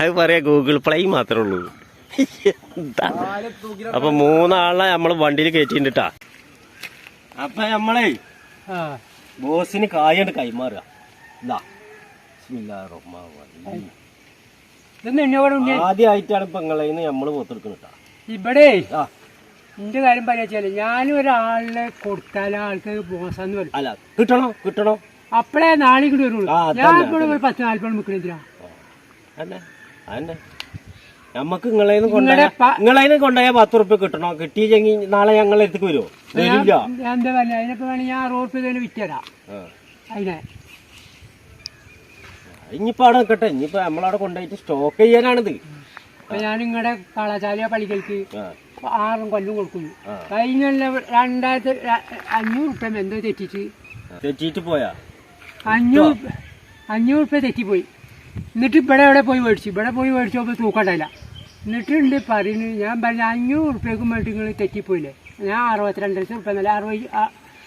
അത് പറയാ Google play മാത്രമേ ഉള്ളൂ. എന്താ? അപ്പൊ മൂന്നാളെ നമ്മൾ വണ്ടിയിൽ കയറ്റിട്ടാ അപ്പൊ നമ്മളെ ബോസിന് കായണ്ട് കൈമാറുക. ആദ്യമായിട്ടാണ് പെങ്ങളെന്ന് നമ്മൾ പോത്തെടുക്കണട്ടാ ഇവിടെ എന്റെ കാര്യം പറയാച്ചാൽ ഞാനും ഒരാളിനെ കൊടുത്താൽ ആൾക്ക് ബോസാന്ന് പറയും. അല്ല കിട്ടണോ? കിട്ടണോ? അപ്പളേ നാളെ കൂടി വരുള്ളൂ. ഞാൻ ഇവിടെ ഒരു പത്ത് നാല്പത് മുക്കണെന്തിനാ അതന്നെ നമ്മക്ക് നിങ്ങളേന്ന് കൊണ്ടുപോയ നിങ്ങളെ നിങ്ങളേന്ന് കൊണ്ടുപോയ പത്ത് ഉറുപ്പ്യ കിട്ടണോ. കിട്ടിയില്ലെങ്കിൽ നാളെ ഞങ്ങളെ അടുത്തേക്ക് വരുമോ വരില്ല. ഞാൻ എന്താ പറഞ്ഞ അതിനൊക്കെ വേണമെങ്കിൽ ഞാൻ അറുപത് രൂപ തന്നെ വിറ്റരാം ആ. അതിനെ. ഇനിയിപ്പോ അവിടെ നിൽക്കട്ടെ ഇനിയിപ്പോ നമ്മളവിടെ കൊണ്ടുപോയിട്ട് സ്റ്റോക്ക് ചെയ്യാനാണിത്. ഞാൻ നിങ്ങളുടെ കളാശാല പള്ളികൾക്ക് ആ. ആറും കൊല്ലം കൊടുക്കുന്നു കഴിഞ്ഞ രണ്ടായിരത്തി അഞ്ഞൂറ് റുപ്യ എന്തോ തെറ്റിച്ച്. തെറ്റിട്ട് പോയാ? അഞ്ഞൂറ് അഞ്ഞൂറ് റുപ്യ തെറ്റിപ്പോയി. എന്നിട്ട് ഇവിടെ എവിടെ പോയി മേടിച്ചു? ഇവിടെ പോയി മേടിച്ചപ്പോൾ തൂക്കണ്ടായില്ല. എന്നിട്ടുണ്ട് പറയുന്നത് ഞാൻ പറഞ്ഞ അഞ്ഞൂറ് റുപ്യക്കും വേണ്ടി നിങ്ങൾ തെറ്റിപ്പോയില്ലേ? ഞാൻ അറുപത്തിരണ്ട് ലക്ഷം റുപ്യ നല്ല അറുപത്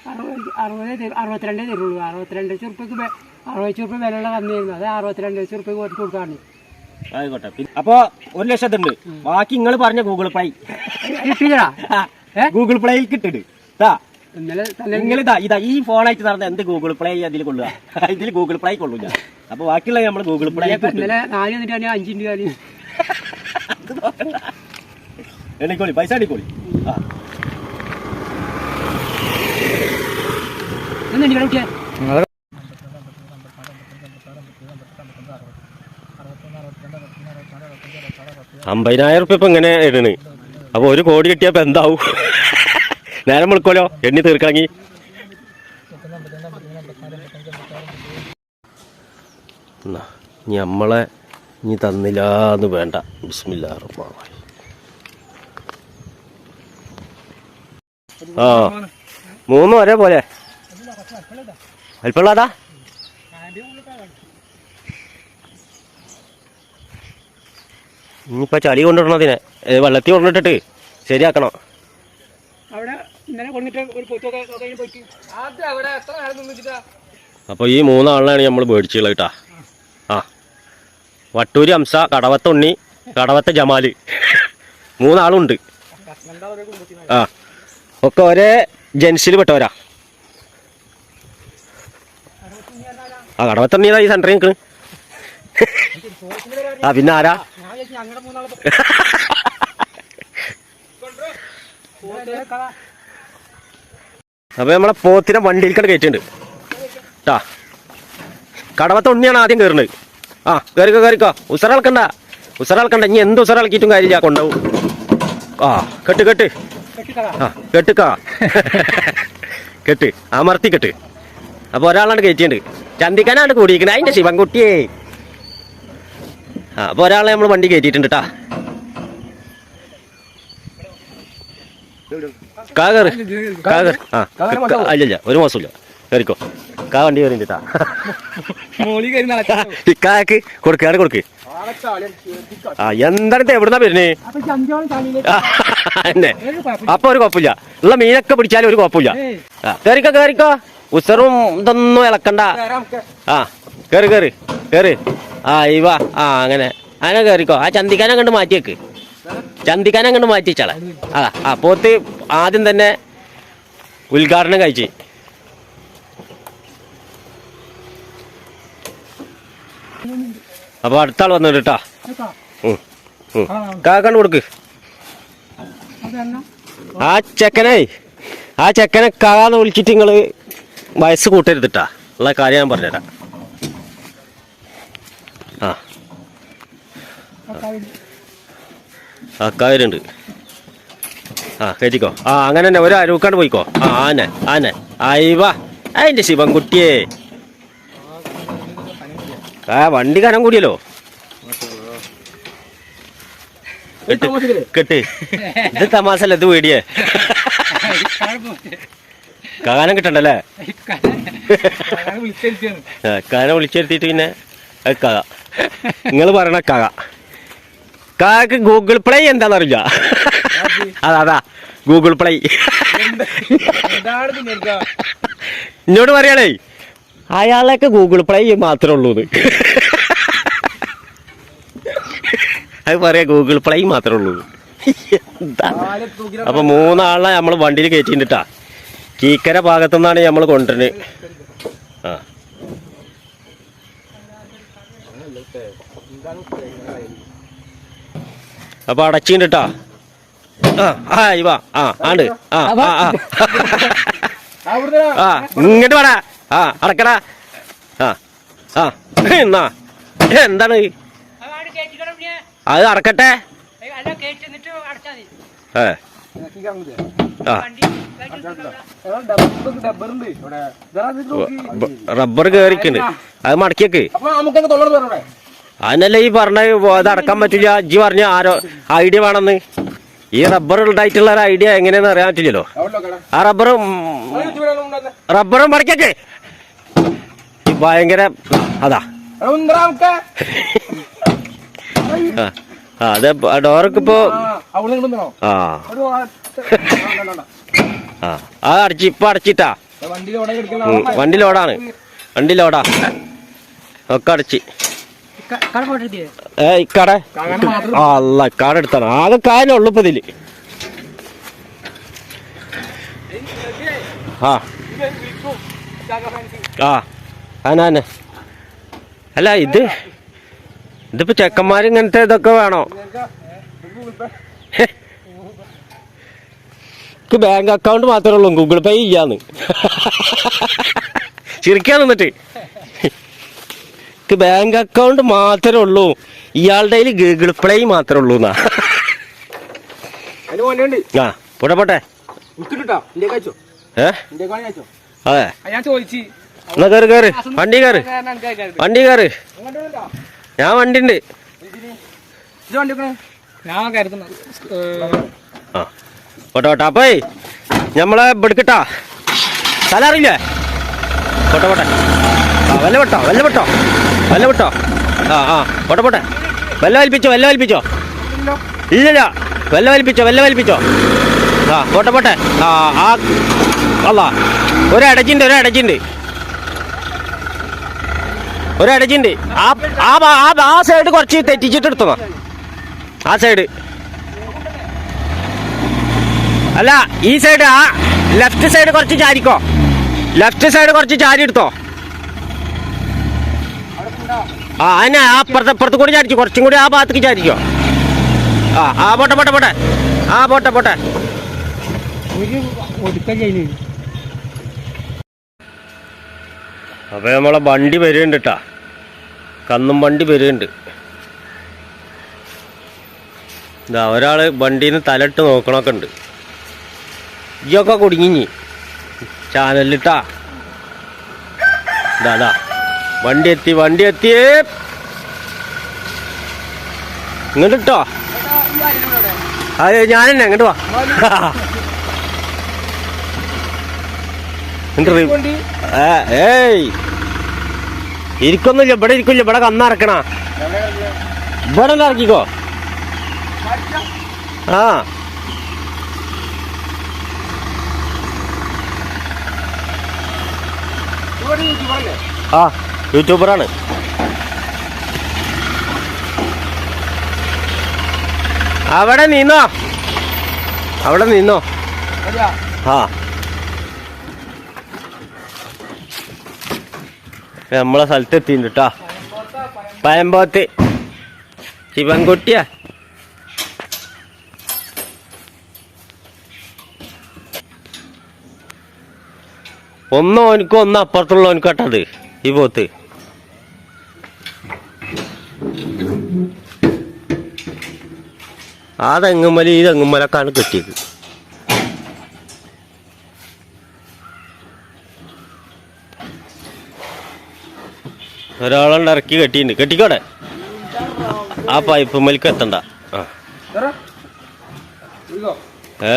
അറുപത് അറുപത് തരും- അറുപത്തിരണ്ടേ തരുള്ളൂ. അറുപത്തിരണ്ട് ലക്ഷം റുപ്യക്ക് വെ- അറുപത് ലക്ഷം റുപ്യ വിലയുള്ള വന്നിരുന്നു അത് അറുപത്തിരണ്ട് ലക്ഷം റുപ്യക്ക് കൊടുത്ത് കൊടുക്കാറുണ്ട് ആയിക്കോട്ടെ. അപ്പൊ ഒരു ലക്ഷത്തുണ്ട്. ബാക്കി നിങ്ങൾ പറഞ്ഞ ഗൂഗിൾ പ്ലേ കിട്ടിയടാ ഗൂഗിൾ പ്ലേയിൽ കിട്ടിട്ട് ഇന്നലെ നിങ്ങൾ ഇതാ ഇതാ ഈ ഫോണായിട്ട് നടന്ന എന്ത് ഗൂഗിൾ പ്ലേ അതിൽ കൊള്ളുക? ഇതിൽ ഗൂഗിൾ പ്ലേ കൊള്ളൂല അപ്പൊ ബാക്കിയുള്ള നമ്മൾ ഗൂഗിൾ പ്ലേ ഇന്നലെ നാല് വന്നിട്ടാണ് അഞ്ചിന്റെ കാര്യം. എണ്ണിക്കോളി പൈസ അടിക്കോളി ആ. കുട്ടിയെ. അമ്പതിനായിരം റുപ്യ ഇപ്പൊ ഇങ്ങനെ ഇടണ്. അപ്പൊ ഒരു കോടി കിട്ടിയപ്പോ എന്താവും? നേരം വിളിക്കോലോ എണ്ണി തീർക്കാങ്ങി എന്നാ, ഇനി നമ്മളെ ഇനി തന്നില്ലാന്ന് വേണ്ട. ബിസ്മില്ലാ റഹ്മാൻ റഹീം. ആ മൂന്നും ഒരേപോലെ അല്പമുള്ളതാ ഇനിയിപ്പോ ചളി കൊണ്ടിടണതിനെ വെള്ളത്തി വെള്ളത്തിൽ കൊണ്ടിട്ടിട്ട് ശരിയാക്കണം. അവിടെ ഇന്നലെ കൊണ്ടിട്ട് ഒരു പോയിട്ട്. അത് അവിടെ എത്ര നേരം നിന്നിട്ടാ? അപ്പോൾ ഈ മൂന്നാളിനാണ് നമ്മൾ മേടിച്ചുള്ളത് കേട്ടാ. ആ. വട്ടൂരി ഹംസ കടവത്ത ഉണ്ണി കടവത്ത ജമാൽ. മൂന്നാളുണ്ട്. ആ. ഒക്കെ ഒരേ ജെൻസിൽ പെട്ടവരാ. ആ കടവത്ത ഉണ്ണിയതാ ഈ സെന്ററിൽ നിൽക്കണ് ആ പിന്നെ ആരാ? ഞങ്ങളുടെ മൂന്നാളെ അപ്പോൾ നമ്മളെ പോത്തിനെ വണ്ടിയിൽ കണ്ട് കയറ്റിണ്ട് ട്ടാ. കടവത്തെ ഉണ്ണിയാണ് ആദ്യം കയറുന്നത് ആ കയറിക്കോ കയറിക്കോ ഉസറളക്കണ്ട ഉസറളക്കണ്ട ഇനി എന്ത് ഉസറളക്കിയിട്ടും കാര്യമില്ല. കൊണ്ടാവും ആ കെട്ട് കെട്ട്. ആ കെട്ടുക്കാ കെട്ട്. അമർത്തി കെട്ട്. അപ്പോൾ ഒരാളാണ് കയറ്റിയിട്ടുണ്ട് ചന്തിക്കാനാണ് കൂടിയിരിക്കുന്നത് അതിന്റെ ശിവൻകുട്ടിയേ. ആ അപ്പോൾ ഒരാളെ നമ്മൾ വണ്ടി കയറ്റിയിട്ടുണ്ട് കേട്ടാ കാ കയറ് കാ കയറ് ആ അല്ലല്ല ഒരു മാസമില്ല കയറിക്കോ. കാ വണ്ടി കയറി നടക്കാം. ഇക്കാക്ക് കൊടുക്കാണ് കൊടുക്ക് ആ എന്താണ് എവിടുന്നാ വരുന്നേ? ആ, എന്നെ അപ്പൊ ഒരു കുഴപ്പമില്ല. ഉള്ള മീനൊക്കെ പിടിച്ചാലും ഒരു കുഴപ്പമില്ല. ആ കയറിക്കോ കയറിക്കോ. ഉസറും ഇതൊന്നും ഇളക്കണ്ട. ആ കയറി കയറി കയറി ആ ഇവ ആ അങ്ങനെ. അങ്ങനെ കയറിക്കോ. ആ ചന്തിക്കാനെ കണ്ട് മാറ്റിയേക്ക്. ചന്തിക്കാനെ അങ്ങോട്ട് മാറ്റിച്ചാളെ ആ ആ പോത്ത് ആദ്യം തന്നെ ഉദ്ഘാടനം കഴിച്ച്. അപ്പൊ അടുത്ത ആൾ വന്നിട്ട് കേട്ടാ കാക്കണ്ട് കൊടുക്ക്. ആ ചെക്കനെ ആ ചെക്കനെ കാന്ന് വിളിച്ചിട്ട് നിങ്ങൾ വയസ്സ് കൂട്ടരുതിട്ടാ ഉള്ള കാര്യം ഞാൻ പറഞ്ഞുതരാം. ആ. അക്കാരുണ്ട് ആ കയറ്റിക്കോ ആ അങ്ങനെ തന്നെ ഒരു അരൂക്കാണ്ട് പോയിക്കോ. ആ ആന ആനെ. അയവാ അതിന്റെ ശിവൻകുട്ടിയെ. ആ വണ്ടി കനം കൂടിയല്ലോ. കെട്ട് ഇത് തമാശല്ല ഇത് പേടിയേ. കാനം കിട്ടണ്ടല്ലേ? കാന വിളിച്ചെടുത്തിട്ട് പിന്നെ കക. നിങ്ങൾ പറയണ കഥ കാക്ക് ഗൂഗിൾ പ്ലേ എന്താണെന്നറിയില്ല അതാ അതാ ഗൂഗിൾ പ്ലേ. എന്നോട് പറയണേ അയാളൊക്കെ ഗൂഗിൾ പ്ലേ മാത്രമേ ഉള്ളൂ അത് പറയാ ഗൂഗിൾ പ്ലേ മാത്രമേ ഉള്ളൂ അപ്പൊ മൂന്നാളെ നമ്മൾ വണ്ടിയിൽ കയറ്റിട്ടാ കീക്കര ഭാഗത്തു നിന്നാണ് നമ്മൾ കൊണ്ടുവരുന്നത് ആ അപ്പൊ അടച്ചിട്ടാ ആ ആ ഇവ ആ ആണ്ട് ആ ആ ആ. ആ ഇങ്ങോട്ട് വേടാ. ആ അടക്കടാ. ആ ആ എന്നാ? എന്താണ്? അത് അടക്കട്ടെ. ഏ. റബ്ബർ കേറിക്കുണ്ട്. അത് മടക്കിയേക്ക്. അതിനല്ല ഈ പറഞ്ഞ അടക്കാൻ പറ്റില്ല. ഇജ്ജി പറഞ്ഞ ആരോ ഐഡിയ വേണമെന്ന്. ഈ റബ്ബർ ഉണ്ടായിട്ടുള്ള ഒരു ഐഡിയ എങ്ങനെയാന്ന് അറിയാൻ പറ്റില്ലല്ലോ. ആ റബ്ബറും റബ്ബറും മടക്കിയേക്ക് ഈ ഭയങ്കര അതാ. അതെ ഡോർക്ക് ഇപ്പോ ആ. ആ അത് അടച്ച് ഇപ്പൊ അടച്ചിട്ടാ. വണ്ടി ലോഡാണ്. വണ്ടി ലോഡാ. ഒക്കെ അടച്ച്. ഏ ഇക്കട ആ അല്ല ഇക്കാട എടുത്താണ്. ആകെ കായലുള്ളൂ ഇപ്പൊ ഇതിൽ. ആ. ആ ആനാന്നെ അല്ല ഇത് ഇതിപ്പോ ചെക്കന്മാർ ഇങ്ങനത്തെ ഇതൊക്കെ വേണോ? എനിക്ക് ബാങ്ക് അക്കൗണ്ട് മാത്രമേ ഉള്ളൂ ഗൂഗിൾ പേ ഇല്ലാന്ന്. ചിരിക്കാൻ നിന്നിട്ട്. എനിക്ക് ബാങ്ക് അക്കൗണ്ട് മാത്രമേ ഉള്ളൂ. ഇയാളുടെ കയ്യിൽ ഗൂഗിൾ പ്ലേ മാത്രമേ ഉള്ളൂ എന്നാ. ആ പോട്ടെ പോട്ടെ. ഏ? അതെ. എന്നാ കയറി കയറി വണ്ടി കയറി വണ്ടി കയറി ഞാൻ വണ്ടി ഉണ്ട് ആ. പോട്ടെ പോട്ടെ. അപ്പേ നമ്മളെ ഇവിടുക്കിട്ടാ. സ്ഥലം അറിയില്ലേ? പോട്ടെ പോട്ടെ. ആ വല്ല പെട്ടോ വല്ല വിട്ടോ. വല്ല വിട്ടോ ആ ആ. പോട്ടെ പോട്ടെ. വല്ല വലിപ്പിച്ചോ വല്ല വലിപ്പിച്ചോ? ഇല്ലില്ല വല്ല വലിപ്പിച്ചോ വല്ല വലിപ്പിച്ചോ? ആ പോട്ടെ പോട്ടെ. ആ ആ. അല്ല ഒരടച്ചിണ്ട് ഒരടച്ചിണ്ട് ഒരു അടച്ചിണ്ട്. ഒരു അടച്ചിണ്ട്. ആ ആ ആ ആ സൈഡ് കുറച്ച് തെറ്റിച്ചിട്ട് എടുത്തോ ആ സൈഡ് അല്ല ഈ സൈഡ് ആ. ലെഫ്റ്റ് സൈഡ് കുറച്ച് ചാരിക്കോ. ലെഫ്റ്റ് സൈഡ് കുറച്ച് ചാരി എടുത്തോ. ആ അതിനെ ആ പുറത്ത് പുറത്ത് കൂടി ചാടിച്ചു കുറച്ചും കൂടി ആ ഭാഗത്തേക്ക് ചാടിച്ചോ ആ ആ പോട്ടെ പോട്ടെ പോട്ടെ. ആ പോട്ടെ പോട്ടെ. അപ്പൊ നമ്മളെ വണ്ടി വരുന്നുണ്ട് കേട്ടാ കന്നും വണ്ടി വരുന്നുണ്ട്. ഇതാ ഒരാൾ വണ്ടിന്ന് തലട്ട് നോക്കണൊക്കെ ഉണ്ട്. ഇയൊക്കെ കുടുങ്ങി ചാനലിട്ടാ ഇതാ. വണ്ടി എത്തി വണ്ടി എത്തിയേ ഇങ്ങോട്ട് ഇട്ടോ അത് ഞാൻ തന്നെ അങ്ങോട്ട് വാ ഏയ്. ഇരിക്കൊന്നുമില്ല ഇവിടെ ഇരിക്കില്ല ഇവിടെ കന്നിറക്കണ ഇവിടെ ഇറക്കിക്കോ? ആ. ആ. യൂട്യൂബറാണ്. അവിടെ നിന്നോ? അവിടെ നിന്നോ? ആ. നമ്മളെ സ്ഥലത്ത് എത്തിയിട്ടുണ്ട് കേട്ടോ പയമ്പോത്ത്. ശിവൻകുട്ടിയാ. ഒന്നോ ഓനിക്കും ഒന്ന് അപ്പുറത്തുള്ള കേട്ടത് ഈ പോത്ത്. ആ തെങ്ങുമ്മല ഈ തെങ്ങുമ്മലക്കാണ് കിട്ടിയത്. ഒരാളുണ്ട് ഇറക്കി കെട്ടിയിട്ടുണ്ട് കെട്ടിക്കോടെ ആ പൈപ്പ് മലിക്ക് എത്തണ്ട. ഏ.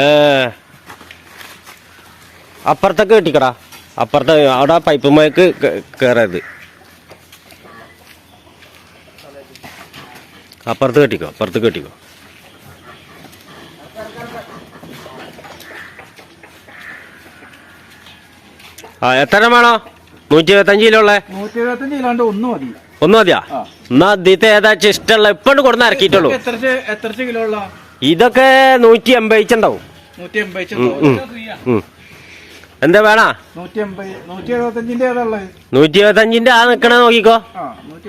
അപ്പുറത്തൊക്കെ കെട്ടിക്കടാ. അപ്പുറത്തെ അവിടെ പൈപ്പ് മലക്ക് കയറരുത് അപ്പുറത്ത് കെട്ടിക്കോ അപ്പുറത്ത് കെട്ടിക്കോ. ആ എത്ര വേണോ? നൂറ്റി ഇരുപത്തഞ്ച് കിലോ ഉള്ളേ? നൂറ്റി എഴുപത്തഞ്ച് കിലോണ്ട് ഒന്ന് മതി. ഒന്ന് മതിയാ? എന്നാ ഇതിത്തെ ഏതാ ഇഷ്ടമുള്ള ഇപ്പോഴും കൊടുന്ന് ഇറക്കിയിട്ടുള്ളൂ. എത്ര എത്ര കിലോ ഉള്ള? ഇതൊക്കെ നൂറ്റി എൺപതിച്ചുണ്ടാവും നൂറ്റി. എന്താ വേണ? നൂറ്റി നൂറ്റി എഴുപത്തഞ്ചിന്റെ ഉള്ളത്? ആ നിക്കണ നോക്കിക്കോ. നൂറ്റി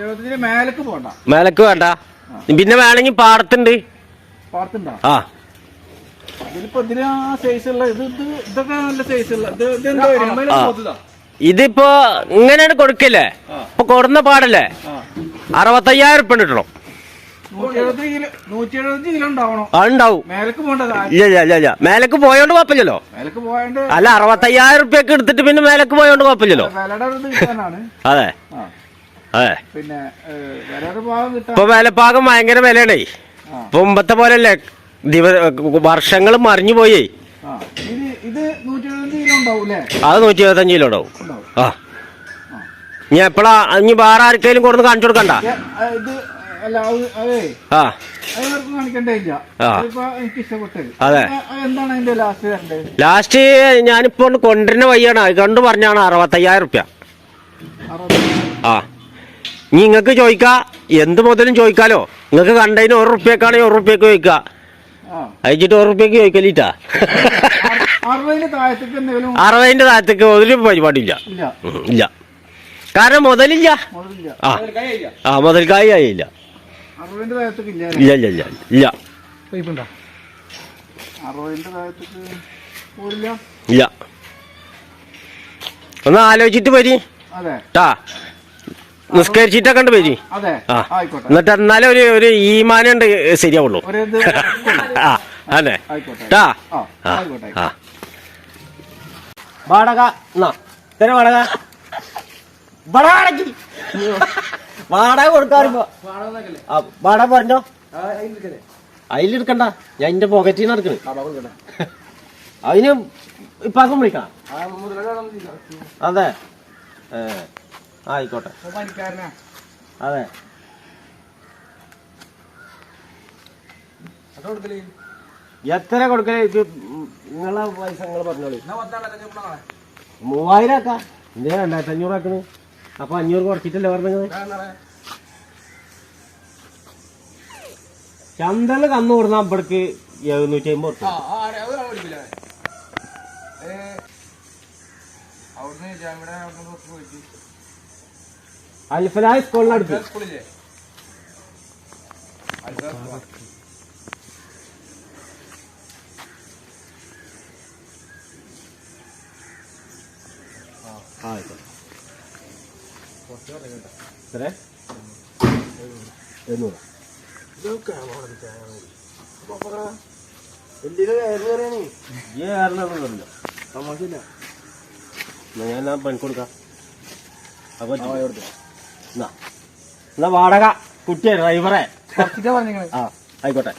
മേലേക്ക് വേണ്ട. പിന്നെ വേണമെങ്കിൽ പാടത്തുണ്ട്? ആ. ഇതിലിപ്പോ ഇതിന് ആ സൈസ് ഉള്ള ഇത് ഇത് ഇതൊക്കെ നല്ല സൈസ് ഉള്ള ഇത് ഇത് എന്താ വരിക? ആ. ഇതിപ്പോ ഇങ്ങനെയാണ് കൊടുക്കല്ലേ ഇപ്പൊ കൊടുന്ന പാടല്ലേ? അറുപത്തയ്യായിരം ഉറുപ്പ കിട്ടണം നൂറ്റി എഴുപത്തഞ്ച് കിലോ നൂറ്റി എഴുപത്തഞ്ച് കിലോ ഉണ്ടാവണം. അതുണ്ടാവും മേലക്ക് പോണ്ടത് ഇല്ല ഇല്ല ഇല്ല ഇല്ല. മേലക്ക് പോയോണ്ട് കുഴപ്പമില്ലല്ലോ. മേലക്ക് പോയാണ്ട് അല്ല അറുപത്തയ്യായിരം ഉറുപ്പ്യൊക്കെ എടുത്തിട്ട് പിന്നെ മേലക്ക് പോയോണ്ട് കുഴപ്പമില്ലല്ലോ. വിലയുടെ ഒരു ഇത് കിട്ടാനാണ്. അതെ. ആ. അതെ. പിന്നെ ഏഹ്, വിലയുടെ ഭാഗം കിട്ടാൻ ഇപ്പൊ വിലപ്പാകം ഭയങ്കര വിലയാണേ. ആ. ഇപ്പൊ മുമ്പത്തെ പോലെയല്ലേ? ദിവ വർഷങ്ങൾ മറിഞ്ഞു പോയേ. അത് നൂറ്റി ഇരുപത്തഞ്ച് കിലോ ഉണ്ടാവും ആ. ഇനി എപ്പോഴാ ഇനി വേറെ ആർക്കെങ്കിലും കൊടുന്ന് കാണിച്ചു കൊടുക്കണ്ട? ആ, അത് ലാസ്റ്റ് ഞാനിപ്പോ കൊണ്ടുവരുന്ന വയ്യാണ് കണ്ടു പറഞ്ഞാണ് അറുപത്തയ്യായിരം റുപ്യ. ആ. ഇനി നിങ്ങൾക്ക് ചോദിക്കാ. എന്ത് മുതലും ചോദിക്കാലോ. നിങ്ങൾക്ക് കണ്ടതിന് ഒരു റുപ്യക്കാണെങ്കിൽ ഒരു റുപ്യക്ക് ചോദിക്കുക അയച്ചിട്ട് ഒരു റുപ്യക്ക് അറുപതിന്റെ താഴത്തേക്ക് ഒരു പരിപാടിയില്ല ഇല്ല. കാരണം മുതലില്ല. ആ. ആ മുതൽക്കായി ആയില്ല. ഇല്ല ഇല്ല ഇല്ല ഇല്ല ഇല്ല. ഒന്ന് ആലോചിച്ചിട്ട് വരി. ട്ടാ. നിസ്കരിച്ചിട്ടൊക്കെ ഉണ്ട് പേജി ആ. എന്നിട്ട് എന്നാലേ ഒരു ഒരു ഈമാനുണ്ട് ശരിയാവുള്ളൂ. ആ അല്ലേ? ട്ടാ. ആ വാടക എന്നാ? വാടക. വാടക ആ വാടക പറഞ്ഞോ? അതിലെടുക്കണ്ട. ഞാൻ എന്റെ പോക്കറ്റിൽ നിന്ന് എടുക്കണ് അതിന് ഇപ്പാക്കും വിളിക്കാം അതെ. ഏ ആയിക്കോട്ടെ. അതെ. എത്ര കൊടുക്കലേ? ഇത് നിങ്ങളെ പൈസ നിങ്ങൾ പറഞ്ഞോളൂ. മൂവായിരം ആക്കാ. എന്തിനാ രണ്ടായിരത്തി അഞ്ഞൂറ് ആക്കണ്? അപ്പൊ അഞ്ഞൂറ് കുറച്ചിട്ടല്ലേ പറഞ്ഞത്? ചന്തൽ കന്നു കൊടുന്ന അമ്പടക്ക് എഴുന്നൂറ്റി അമ്പത്. അവിടുന്ന് അൽഫലായ സ്കൂളിനടുത്ത്? എഴുന്നൂറ്. ഞാൻ പണിക്കൊടുക്കാം പണിക്ക് കൊടുക്കാം. അപ്പൊ എന്നാ. വാടക കുട്ടിയെ ഡ്രൈവറെ. ആ ആയിക്കോട്ടെ.